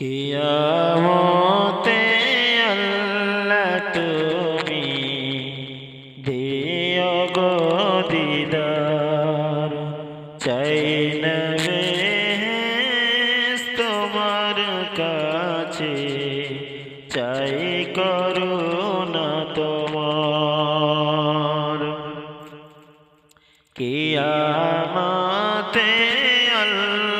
কিয়ামতে আল্লাহ তুমি দিও গো দিদার। চাই না বেহেস তোমার কাছে, চাই করুণা তোমার। কিয়ামতে আল্লাহ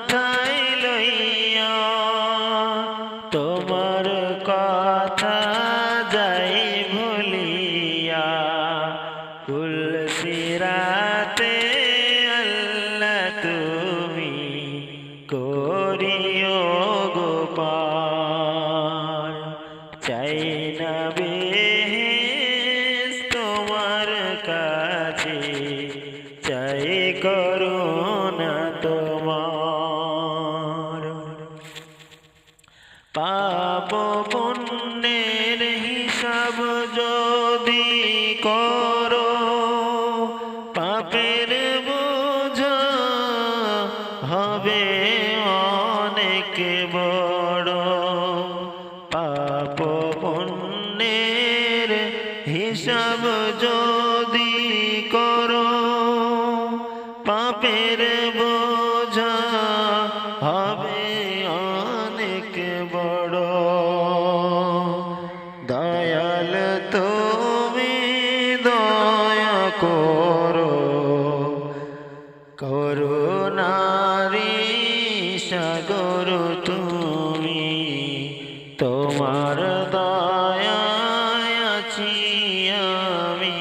মাথায় লইয়া তোমার কথা যাই ভুলিয়া। কুল সিরাতে আল্লাহ তুমি করিও গোপাল। চাই না বেহেস তোমার কাছে। পাপ পুণ্যের হিসাব যদি করো, পাপের বোঝা হবে অনেক বড়। পাপ পুণ্যের হিসাব যদি করো, পাপের বোঝা তুমি দয়া করো করুণারি সাগর তুমি তোমার আছি আমি।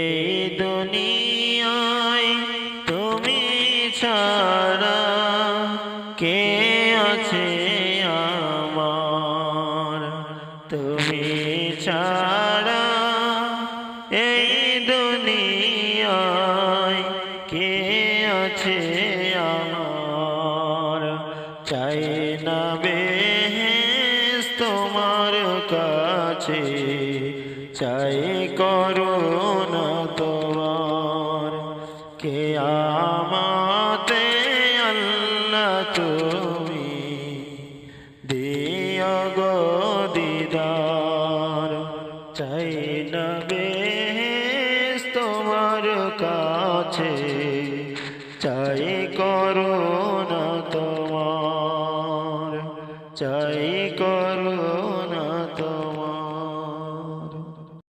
এই দুনিয়ায় তুমি ছাড়া কে কাছে চাই করো না তোমার। কে আমাতে আল্লাহ তুমি দিয় গো দিদার। চাই না বেশ তোমার কাছে চাই করো না তোমার। চাই